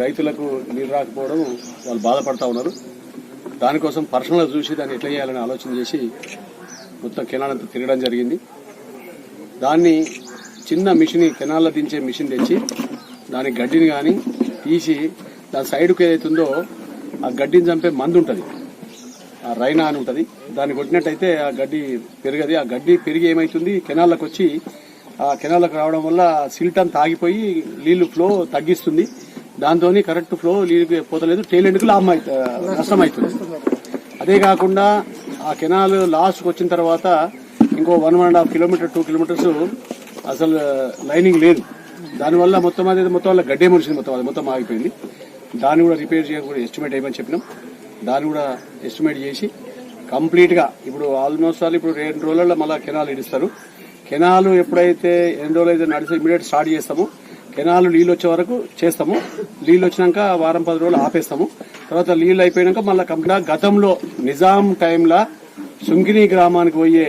రైతులకు నీరు రాకపోవడం వాళ్ళు బాధపడతా ఉన్నారు. దానికోసం పర్సనల్గా చూసి దాన్ని ఎట్లా చేయాలని ఆలోచన చేసి మొత్తం కెనాల్ అంతా తిరగడం జరిగింది. దాన్ని చిన్న మిషన్ కెనాల్లో దించే మిషన్ తెచ్చి దాని గడ్డిని కానీ తీసి దాని సైడ్కు ఏదైతుందో ఆ గడ్డిని చంపే మందు ఉంటుంది. రైనా అని ఉంటుంది. దాన్ని కొట్టినట్టయితే ఆ గడ్డి పెరగది. ఆ గడ్డి పెరిగి ఏమవుతుంది కెనాల్లోకి వచ్చి ఆ కెనాల్లోకి రావడం వల్ల సిల్ట్ అంతా ఆగిపోయి నీళ్ళు ఫ్లో తగ్గిస్తుంది. దాంతో కరెక్ట్ ఫ్లో నీళ్ళు పోతలేదు. టేలెండ్కు లాభం అవుతుంది నష్టం అవుతుంది అదే కాకుండా ఆ కెనాల్ లాస్ట్కి వచ్చిన తర్వాత ఇంకో one one and half kilometer two kilometers అసలు లైనింగ్ లేదు. దానివల్ల మొత్తం అది మొత్తం వల్ల గడ్డే మురిసింది. మొత్తం అది మొత్తం ఆగిపోయింది. దాన్ని కూడా రిపేర్ చేయకూడదు ఎస్టిమేట్ అయ్యమని చెప్పినాం. దాన్ని కూడా ఎస్టిమేట్ చేసి కంప్లీట్గా ఇప్పుడు ఆల్మోస్ట్ ఆల్ ఇప్పుడు రెండు రోజుల్లో మళ్ళీ కెనాల్ ఇడిస్తారు. కెనాల్ ఎప్పుడైతే ఎన్ని రోజులు అయితే నడిచి ఇమీడియట్ స్టార్ట్ చేస్తామో. కెనాల్ నీళ్ళు వచ్చే వరకు చేస్తాము. నీళ్ళు వచ్చినాక వారం పది రోజులు ఆపేస్తాము. తర్వాత నీళ్ళు అయిపోయినాక మళ్ళీ కంప్లీట్ గతంలో నిజాం టైంలో సుంకిని గ్రామానికి పోయే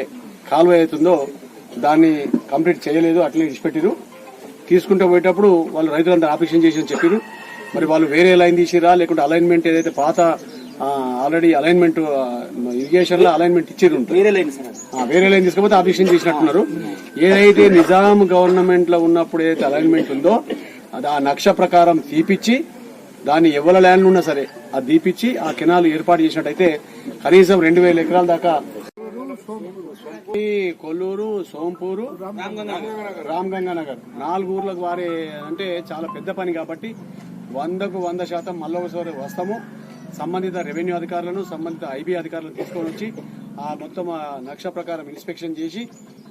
కాలువ అవుతుందో దాన్ని కంప్లీట్ చేయలేదు. అట్లనే ఇచ్చిపెట్టిరు తీసుకుంటూ పోయేటప్పుడు వాళ్ళు రైతులందరూ ఆపరేషన్ చేసి అని చెప్పారు. మరి వాళ్ళు వేరే లైన్ తీసిరా లేకుంటే అలైన్మెంట్ ఏదైతే పాత ఆల్రెడీ అలైన్మెంట్ ఇరిగేషన్లో అలైన్మెంట్ ఇచ్చిరు ఉంటుంది. వేరే లైన్ తీసుకపోతే ఆపరేషన్ చేసినట్టున్నారు. ఏదైతే నిజాం గవర్నమెంట్లో ఉన్నప్పుడు ఏదైతే అలైన్మెంట్ ఉందో అది ఆ నక్ష ప్రకారం తీపిచ్చి దాన్ని ఎవరి ల్యాండ్ ఉన్నా సరే అది తీపిచ్చి ఆ కెనాల్ ఏర్పాటు చేసినట్టయితే కనీసం రెండు వేల ఎకరాల దాకా కొల్లూరు సోంపూరు రామగంగా నగర్ నాలుగు ఊర్లకు వారే అంటే చాలా పెద్ద పని కాబట్టి వందకు వంద శాతం మళ్ళీ ఒకసారి వస్తాము. సంబంధిత రెవెన్యూ అధికారులను సంబంధిత ఐబీ అధికారులను తీసుకొని వచ్చి ఆ మొత్తం ఆ నక్ష ప్రకారం ఇన్స్పెక్షన్ చేసి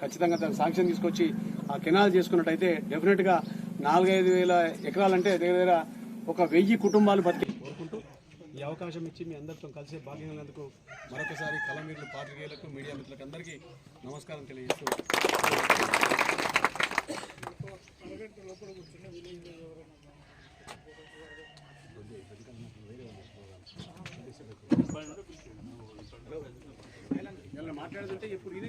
ఖచ్చితంగా దాని సాంక్షన్ తీసుకొచ్చి ఆ కెనాల్ చేసుకున్నట్టయితే డెఫినెట్గా నాలుగైదు వేల ఎకరాలంటే దగ్గర దగ్గర ఒక వెయ్యి కుటుంబాలు బతికి కోరుకుంటూ ఈ అవకాశం ఇచ్చి మీ అందరితో కలిసి భాగ్యమైనందుకు మరొకసారి కళమీరులు పాత్రికేయులకు మీడియా మిత్రులకు అందరికీ నమస్కారం తెలియజేస్తూ మాట్లాడుతుంటే ఇప్పుడు ఇది